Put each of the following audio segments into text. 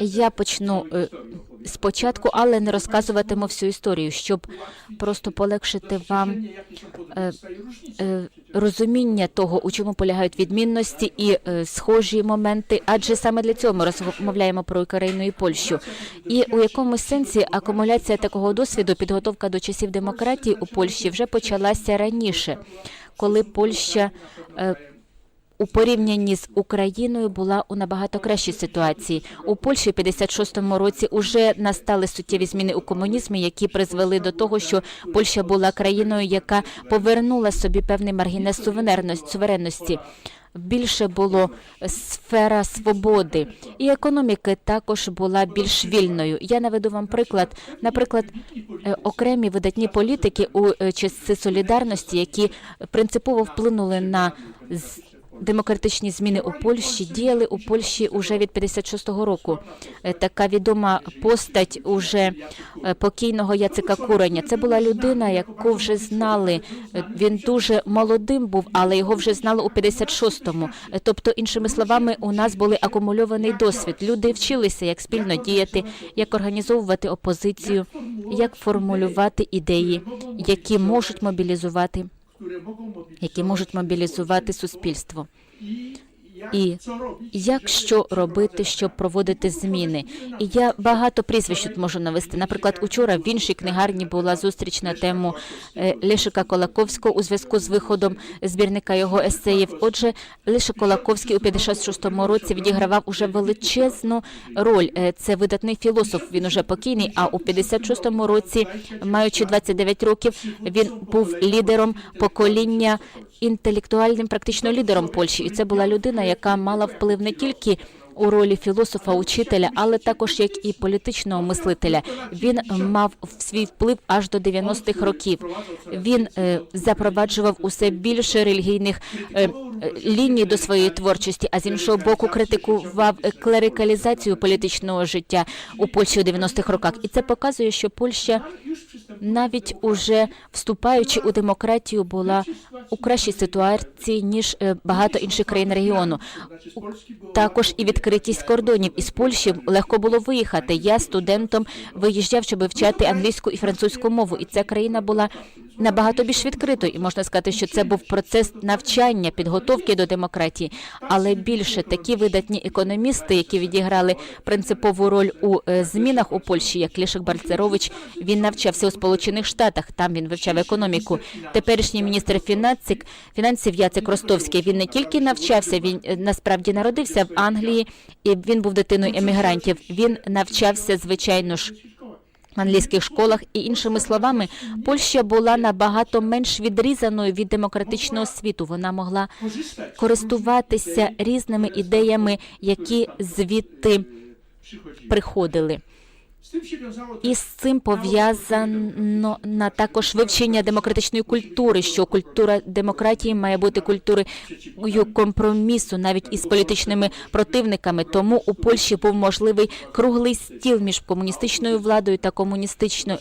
Я почну е, спочатку, але не розказуватиму всю історію, щоб просто полегшити вам е, е, розуміння того, у чому полягають відмінності і схожі моменти, адже саме для цього ми розмовляємо про Україну і Польщу. І у якомусь сенсі акумуляція такого досвіду, підготовка до часів демократії у Польщі вже почалася раніше, коли Польща. У порівнянні з Україною була у набагато кращій ситуації. У Польщі в 56-му році уже настали суттєві зміни у комунізмі, які призвели до того, що Польща була країною, яка повернула собі певний маргінез суверенності-. Більше було сфера свободи, і економіки також була більш вільною. Я наведу вам приклад. Наприклад, е, окремі видатні політики у е, часи солідарності, які принципово вплинули на демократичні зміни у Польщі, діяли у Польщі уже від 56-го року. Е, Така відома постать уже е, покійного Яцика Куреня. Це була людина, яку вже знали. Е, Він дуже молодим був, але його вже знали у 56-му. Е, Тобто, іншими словами, у нас були акумульований досвід. Люди вчилися, як спільно діяти, як організовувати опозицію, як формулювати ідеї, які можуть мобілізувати, які можуть мобілізувати суспільство. І як що робити, щоб проводити зміни? І я багато прізвищ тут можу навести. Наприклад, учора в іншій книгарні була зустріч на тему е, Лешика Колаковського у зв'язку з виходом збірника його есеїв. Отже, Лешик Колаковський у 56-му році відігравав уже величезну роль. Е, Це видатний філософ. Він уже покійний. А у 56-му році, маючи 29 років, він був лідером покоління інтелектуальним практично лідером Польщі, і це була людина, яка мала вплив не тільки у ролі філософа, учителя, але також як і політичного мислителя. Він мав свій вплив аж до 90-х років. Він е, запроваджував усе більше релігійних е, ліній до своєї творчості, а з іншого боку, критикував клерикалізацію політичного життя у Польщі у 90-х роках. І це показує, що Польща навіть уже вступаючи у демократію, була у кращій ситуації ніж е, багато інших країн регіону. Також і відкритість кордонів із Польщі легко було виїхати. Я студентом виїжджав, щоб вивчати англійську і французьку мову, і ця країна була набагато більш відкритою. І можна сказати, що це був процес навчання, підготовки до демократії. Але більше такі видатні економісти, які відіграли принципову роль у е, змінах у Польщі, як Лішик Бальцерович, він навчався у Сполучених Штатах. Там він вивчав економіку. Теперішній міністр фінансів, фінансів Яцек Ростовський. Він не тільки навчався, він е, насправді народився в Англії, і він був дитиною емігрантів. Він навчався, звичайно ж. Англійських школах і іншими словами, Польща була набагато менш відрізаною від демократичного світу. Вона могла користуватися різними ідеями, які звідти приходили. І з цим пов'язано на також вивчення демократичної культури, що культура демократії має бути культурою компромісу навіть із політичними противниками. Тому у Польщі був можливий круглий стіл між комуністичною владою та комуністичною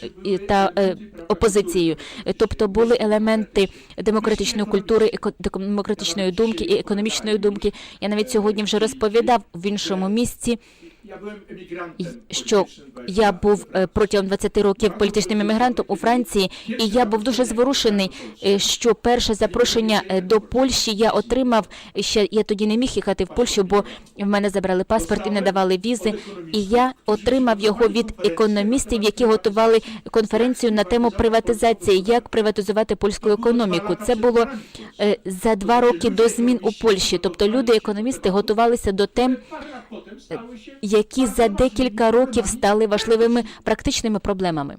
та е, опозицією. Тобто були елементи демократичної культури, демократичної думки і економічної думки. Я навіть сьогодні вже розповідав в іншому місці що я був е, протягом 20 років політичним емігрантом у Франції, і я був дуже зворушений, е, що перше запрошення е, до Польщі я отримав. Ще я тоді не міг їхати в Польщу, бо в мене забрали паспорт і не давали візи. І я отримав його від економістів, які готували конференцію на тему приватизації, як приватизувати польську економіку. Це було за два роки до змін у Польщі. Тобто люди, економісти, готувалися до тем, які за декілька років стали важливими практичними проблемами.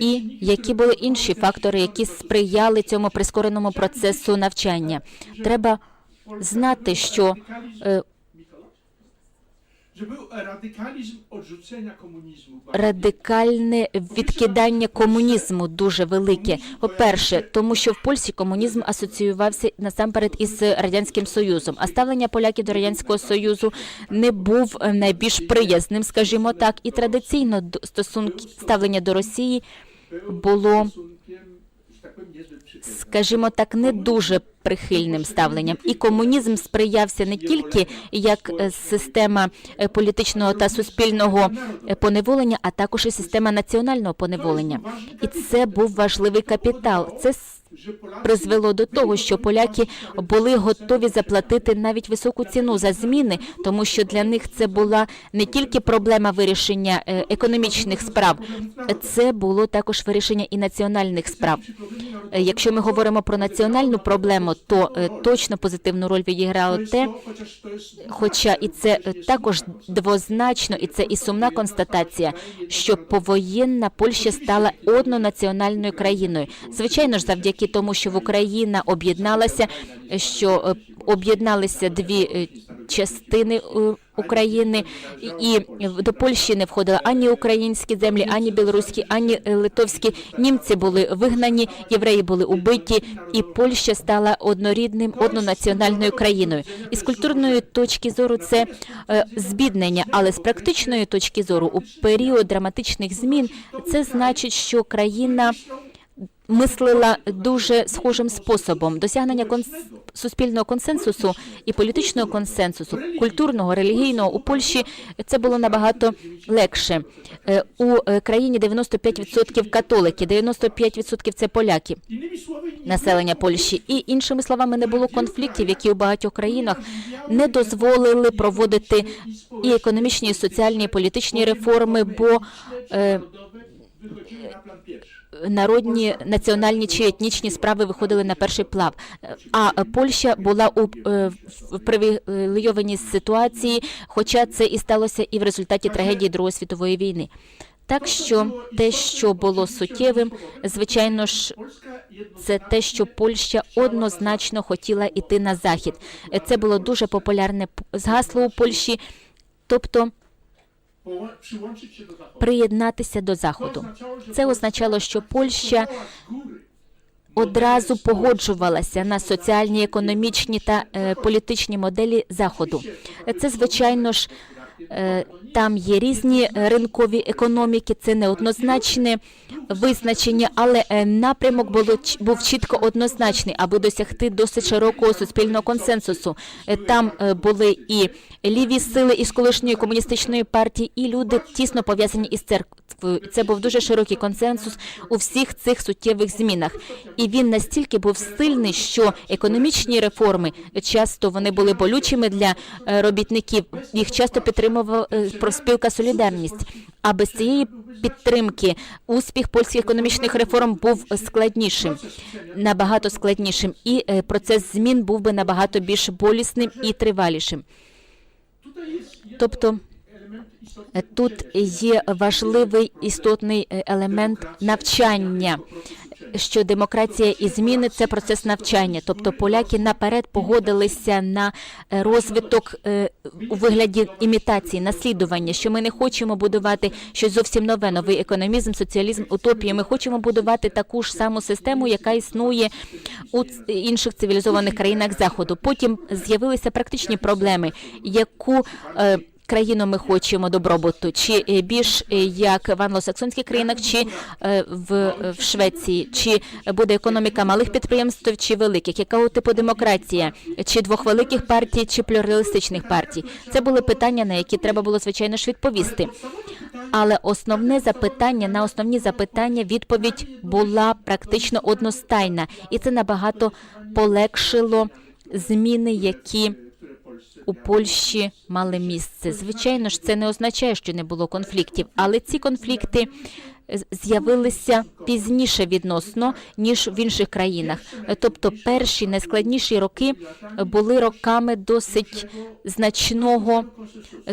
І які були інші фактори, які сприяли цьому прискореному процесу навчання? Треба знати, що радикальне відкидання комунізму дуже велике. По-перше, тому що в Польщі комунізм асоціювався насамперед із радянським союзом, а ставлення поляків до радянського союзу не був е, найбільш приязним, скажімо так, і традиційно стосунки ставлення до Росії було, скажімо так, не дуже прихильним ставленням. І комунізм сприявся не тільки як е, система е, політичного та суспільного е, поневолення, а також і система національного поневолення. І це був важливий капітал. Це призвело до того, що поляки були готові заплатити навіть високу ціну за зміни, тому що для них це була не тільки проблема вирішення економічних справ, це було також вирішення і національних справ. Якщо ми говоримо про національну проблему, то е, точно позитивну роль відіграло те, Хоча і це е, також двозначно, і це і сумна констатація, що повоєнна Польща стала однонаціональною країною. Звичайно ж, завдяки тому, що в Україна об'єдналася, що е, об'єдналися дві частини України, і до Польщі не входили ані українські землі, ані білоруські, ані литовські. Німці були вигнані, євреї були убиті, і Польща стала однорідним однонаціональною країною. І з культурної точки зору це е, збіднення, але з практичної точки зору у період драматичних змін це значить, що країна мислила дуже схожим способом досягнення конс... суспільного консенсусу і політичного консенсусу, культурного, релігійного у Польщі це було набагато легше. Е, У е, країні 95% католики, 95% це поляки населення Польщі. І іншими словами, не було конфліктів, які у багатьох країнах не дозволили проводити і економічні, і соціальні, і політичні реформи, бо е, народні, національні чи етнічні справи виходили на перший плав. А е, Польща була у е, привілейованій ситуації, хоча це і сталося і в результаті трагедії Другої світової війни. Так що те, що було суттєвим, звичайно ж, це те, що Польща однозначно хотіла йти на захід. Це було дуже популярне п- гасло у Польщі, тобто приєднатися до заходу. Це означало, що Польща одразу погоджувалася на соціальні, економічні та е, політичні моделі заходу. Це звичайно ж. Е, Там є різні ринкові економіки, це неоднозначне визначення, але е, напрямок було був чітко однозначний, аби досягти досить широкого суспільного консенсусу. Е, Там були і ліві сили із колишньої комуністичної партії, і люди тісно пов'язані із церквою. Це був дуже широкий консенсус у всіх цих суттєвих змінах. І він настільки був сильний, що економічні реформи часто вони були болючими для робітників. Їх часто підтримувала е, профспілка Солідарність. А без цієї підтримки успіх польських економічних реформ був складнішим, набагато складнішим, і е, процес змін був би набагато більш болісним і тривалішим. Тобто е, тут є важливий істотний елемент навчання. Що демократія і зміни це процес навчання, тобто поляки наперед погодилися на е, розвиток е, у вигляді імітації, наслідування. Що ми не хочемо будувати щось зовсім нове, новий економізм, соціалізм, утопію. Ми хочемо будувати таку ж саму систему, яка існує у інших цивілізованих країнах заходу. Потім з'явилися практичні проблеми, яку е, країну ми хочемо добробуту, чи е, більш е, як в англосаксонських країнах, чи е, в, в Швеції, чи буде економіка малих підприємств, чи великих, якого типу демократія, чи двох великих партій, чи плюралістичних партій. Це були питання, на які треба було звичайно ж відповісти. Але основне запитання на основні запитання відповідь була практично одностайна, і це набагато полегшило зміни, які у Польщі мали місце. Звичайно ж, це не означає, що не було конфліктів, але ці конфлікти з'явилися пізніше відносно ніж в інших країнах. Тобто, перші найскладніші роки були роками досить значного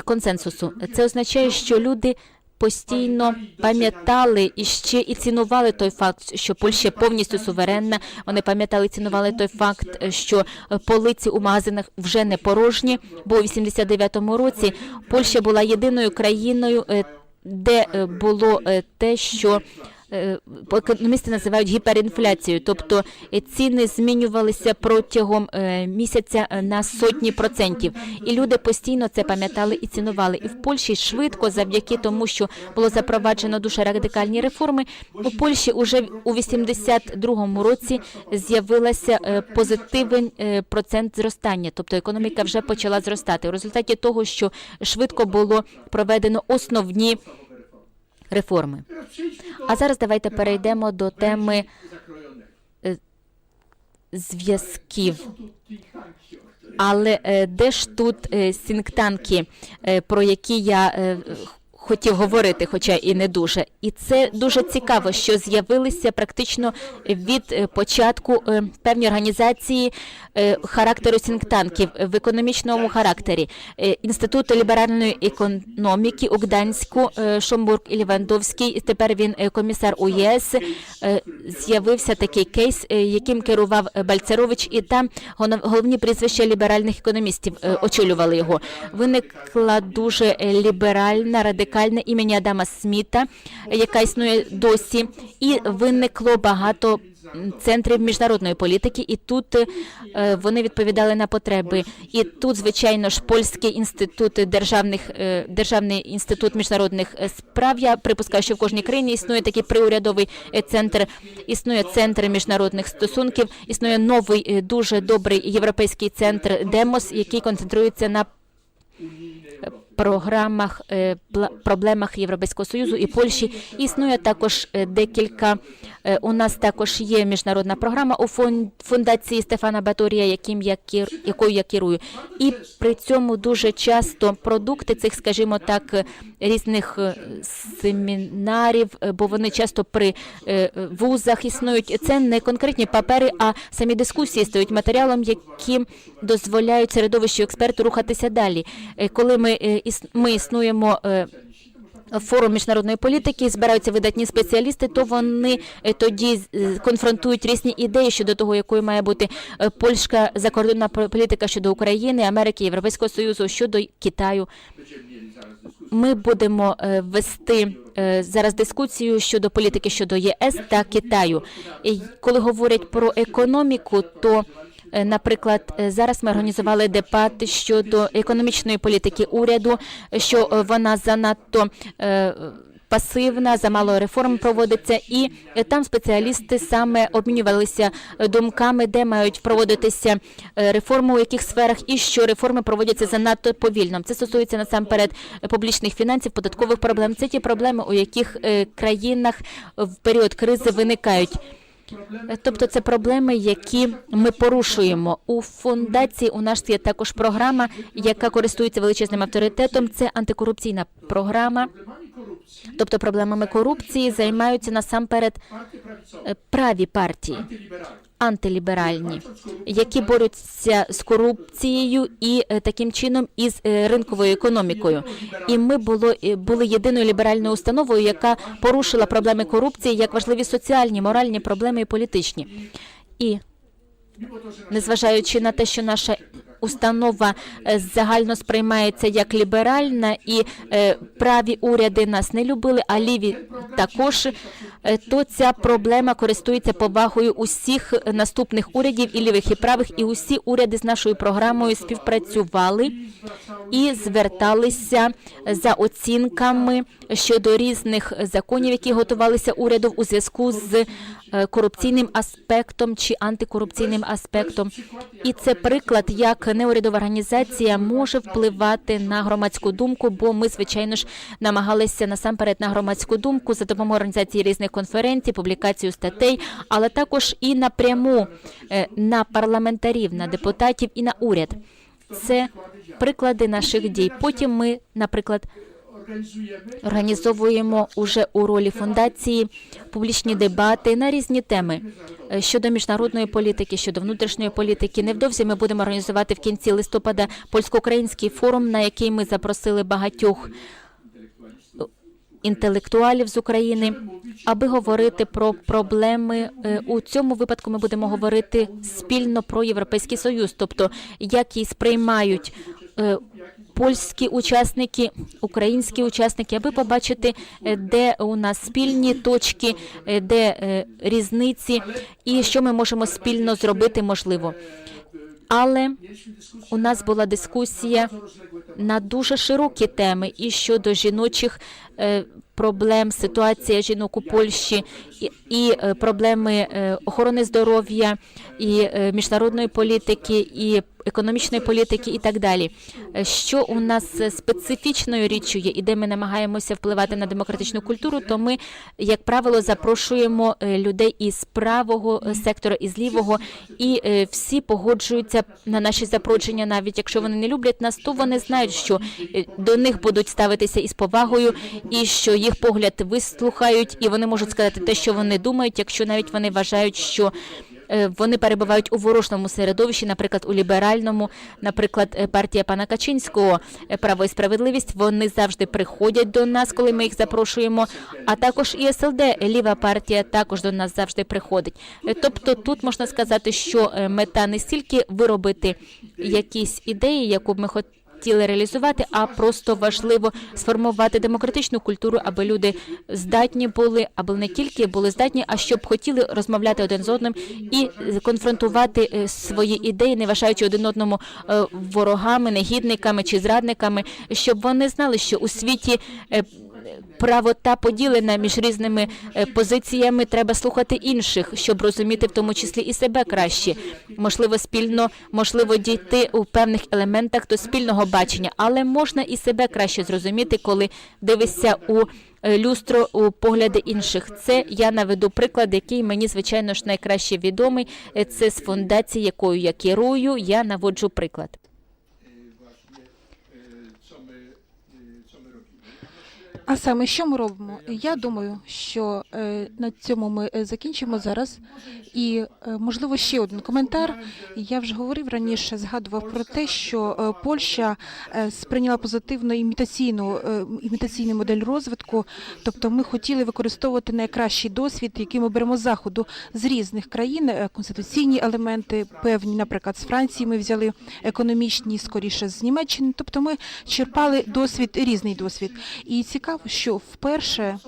консенсусу. Це означає, що люди. Постійно пам'ятали і ще і цінували той факт, що Польща повністю суверенна. Вони пам'ятали, і цінували той факт, що полиці у магазинах вже не порожні. Бо у 89-му році Польща була єдиною країною, е, де е, було е, те, що економісти називають гіперінфляцією, тобто е, ціни змінювалися протягом е, місяця е, на сотні процентів. І люди постійно це пам'ятали і цінували. І в Польщі швидко, завдяки тому, що було запроваджено дуже радикальні реформи, у Польщі уже у 82-му році з'явилася е, позитивний е, процент зростання, тобто економіка вже почала зростати. У результаті того, що швидко було проведено основні реформи. А зараз давайте перейдемо до теми zakrojonego. зв'язків. Але е, де ж тут е, сінктанки, е, про які я е, хотів говорити, хоча і не дуже. І це дуже цікаво, що з'явилися практично від е, початку е, певні організації е, характеру сінктанків в економічному характері. Інститут ліберальної економіки у Гданську, Шомбург і Лівандовський. Тепер він комісар УЄС. Е, З'явився такий кейс, яким керував Бальцерович, і там головні прізвища ліберальних економістів очолювали його. Виникла дуже ліберальна, радикальна імені Адама Сміта, яка існує досі, і виникло багато центрів міжнародної політики, і тут е, вони відповідали на потреби. І тут, звичайно ж, польський інститут державних е, державний інститут міжнародних е, справ. Я припускаю, що в кожній країні існує такий приурядовий центр. Існує центр міжнародних стосунків. Існує новий дуже добрий європейський центр Демос, який концентрується на програмах, е, проблемах Європейського союзу і Польщі. Існує також е, декілька. е, У нас також є міжнародна програма у фундації Стефана Баторія, яким я кер... якою я керую. І при цьому дуже часто продукти цих, скажімо так, різних семінарів, бо вони часто при вузах існують. Це не конкретні папери, а самі дискусії стають матеріалом, яким дозволяють середовищу експерту рухатися далі. Коли ми, ми існуємо. е, Форум міжнародної політики збираються видатні спеціалісти, то вони е, тоді е, конфронтують різні ідеї щодо того, якою має бути польська закордонна по- політика щодо України, Америки, Європейського союзу, щодо Китаю. Ми будемо вести зараз дискусію щодо політики щодо ЄС та Китаю. І коли говорять про економіку, то Наприклад, е, зараз ми організували дебати щодо економічної політики уряду, що е, вона занадто е, пасивна, замало реформ проводиться, і е, там спеціалісти саме обмінювалися е, думками, де мають проводитися е, реформи у яких сферах, і що реформи проводяться занадто повільно. Це стосується насамперед е, публічних фінансів, податкових проблем. Це ті проблеми, у яких е, країнах в період кризи виникають. Тобто це проблеми, які ми порушуємо. У фундації у нас є також програма, яка користується величезним авторитетом. Це антикорупційна програма. Тобто проблемами корупції займаються насамперед е, праві партії, антиліберальні, які борються з корупцією і е, таким чином із е, ринковою економікою. І ми було е, були єдиною ліберальною установою, яка порушила проблеми корупції як важливі соціальні, моральні проблеми і політичні. І незважаючи на те, що наша установа загально сприймається як ліберальна, і праві уряди нас не любили, а ліві також, то ця проблема користується повагою усіх наступних урядів і лівих і правих, і усі уряди з нашою програмою співпрацювали і зверталися за оцінками щодо різних законів, які готувалися уряду у зв'язку з е, корупційним аспектом чи антикорупційним аспектом. І це приклад, як неурядова організація може впливати на громадську думку, бо ми, звичайно ж, намагалися насамперед на громадську думку за допомогою організації різних конференцій, публікацію статей, але також і напряму е, на парламентарів, на депутатів і на уряд. Це приклади наших дій. Потім ми, наприклад, організовуємо уже у ролі фундації публічні дебати на різні теми е, щодо міжнародної політики, щодо внутрішньої політики. Невдовзі ми будемо організувати в кінці листопада польсько-український форум, на який ми запросили багатьох інтелектуалів з України, аби говорити про проблеми. Е, У цьому випадку ми будемо говорити спільно про європейський союз, тобто як її сприймають е, польські учасники, українські учасники, аби побачити, е, де у нас спільні точки, е, де е, різниці і що ми можемо спільно зробити можливо. Але у нас була дискусія на дуже широкі теми і щодо жіночих проблем, ситуація жінок у Польщі і, е, проблеми е, охорони здоров'я, і е, міжнародної політики, і економічної політики, і так далі. Що у нас специфічною річчю є, і де ми намагаємося впливати на демократичну культуру, то ми, як правило, запрошуємо людей із правого сектора, із лівого, і всі погоджуються на наші запрошення, навіть якщо вони не люблять нас, то вони знають, що до них будуть ставитися із повагою, і що їх погляд вислухають, і вони можуть сказати те, що вони думають, якщо навіть вони вважають, що е, вони перебувають у ворожному середовищі, наприклад, у ліберальному, наприклад, е, партія пана Качинського е, право і справедливість. Вони завжди приходять до нас, коли ми їх запрошуємо. А також і СЛД, ліва партія, також до нас завжди приходить. Тобто, тут можна сказати, що мета не стільки виробити якісь ідеї, яку б ми хотіли. Хотіли реалізувати, а просто важливо сформувати демократичну культуру, аби люди здатні були, аби не тільки були здатні, а щоб хотіли розмовляти один з одним і конфронтувати е, свої ідеї, не вважаючи один одному е, ворогами, негідниками чи зрадниками, щоб вони знали, що у світі. Правота поділена між різними е, позиціями. Треба слухати інших, щоб розуміти в тому числі і себе краще. Можливо, спільно, можливо, дійти у певних елементах до спільного бачення, але можна і себе краще зрозуміти, коли дивишся у е, люстро у погляди інших. Це я наведу приклад, який мені звичайно ж найкраще відомий. Е, Це з фундації, якою я керую. Я наводжу приклад. А саме що ми робимо? Я думаю, що е, на цьому ми е, закінчимо зараз. І е, можливо ще один коментар. Я вже говорив раніше, згадував про те, що Польща сприйняла позитивно імітаційну імітаційну модель розвитку. Тобто, ми хотіли використовувати найкращий досвід, який ми беремо з заходу з різних країн, конституційні елементи, певні, наприклад, з Франції ми взяли економічні, скоріше з Німеччини. Тобто, ми черпали досвід, різний досвід. І цікаво, що вперше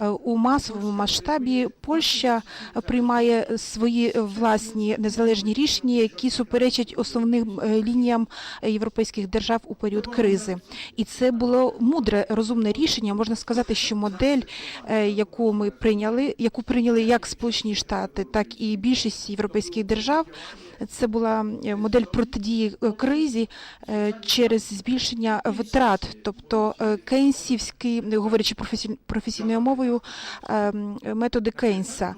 е, у масовому масштабі Польща приймає свої власні незалежні рішення, які суперечать основним е, лініям європейських держав у період кризи. І це було мудре, розумне рішення. Можна сказати, що модель, е, яку ми прийняли, яку прийняли як Сполучені Штати, так і більшість європейських держав. Це була модель протидії кризі через збільшення витрат, тобто кейнсівський, не говорячи професій- професійною мовою, е, методи Кейнса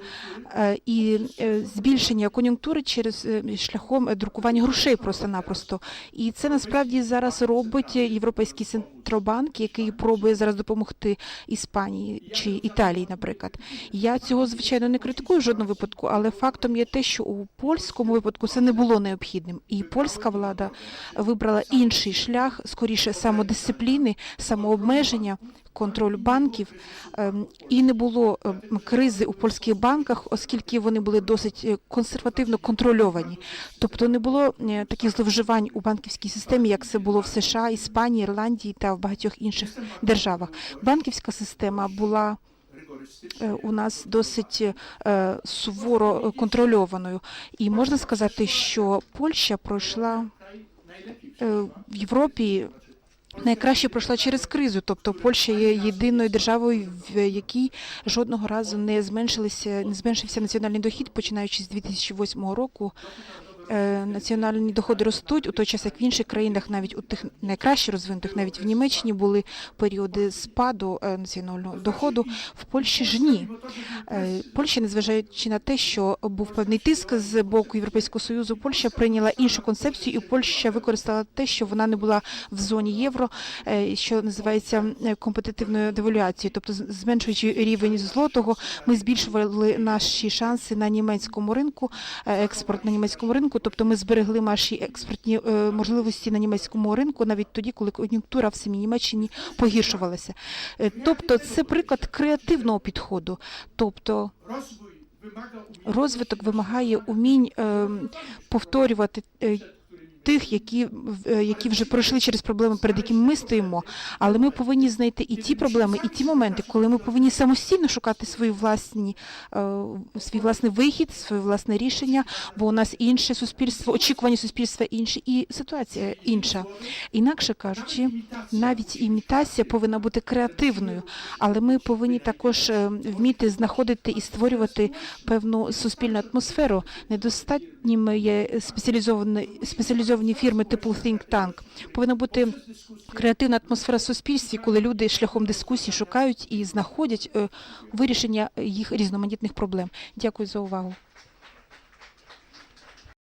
Е, і е, збільшення кон'юнктури через е, шляхом друкування грошей просто-напросто. І це насправді зараз робить Європейський центробанк, який пробує зараз допомогти Іспанії чи Італії, наприклад. Я цього звичайно не критикую в жодному випадку, але фактом є те, що у польському випадку це не було необхідним, і польська влада вибрала інший шлях, скоріше самодисципліни, самообмеження. Контроль банків ем, і не було ем, кризи у польських банках, оскільки вони були досить е, консервативно контрольовані. Тобто не було е, таких зловживань у банківській системі, як це було в США, Іспанії, Ірландії та в багатьох інших державах. Банківська система була е, у нас досить суворо контрольованою. І можна сказати, що Польща пройшла в Європі. Найкраще пройшла через кризу, тобто Польща є єдиною державою, в якій жодного разу не зменшилися, не зменшився національний дохід, починаючи з 2008 року. Е, Національні доходи ростуть у той час, як в інших країнах, навіть у тих найкраще розвинутих, навіть в Німеччині були періоди спаду е, національного доходу. В Польщі ж ні. Е, Польща, незважаючи на те, що був певний тиск з боку Європейського союзу, Польща прийняла іншу концепцію, і Польща використала те, що вона не була в зоні євро, що називається компетитивною девалюацією, тобто зменшуючи рівень злотого, ми збільшували наші шанси на німецькому ринку, експорт на німецькому ринку. Тобто ми зберегли наші експортні е, можливості на німецькому ринку навіть тоді, коли кон'юнктура в самій Німеччині погіршувалася. Е, Тобто, це приклад креативного підходу. Тобто розвиток вимагає умінь е, повторювати е, тих, які, е, які вже пройшли через проблеми, перед якими ми стоїмо. Але ми повинні знайти і ті проблеми, і ті моменти, коли ми повинні самостійно шукати свої власні, е, свій власний вихід, своє власне рішення, бо у нас інше суспільство, очікування суспільства інші, і ситуація інша. Інакше кажучи, навіть імітація повинна бути креативною, але ми повинні також е, вміти знаходити і створювати певну суспільну атмосферу. Недостатніми є спеціалізовані спеціалізовані фірми типу Think Tank. Повинна бути креативна атмосфера в суспільстві, коли люди шляхом дискусії шукають і знаходять е, вирішення їх різноманітних проблем. Дякую за увагу.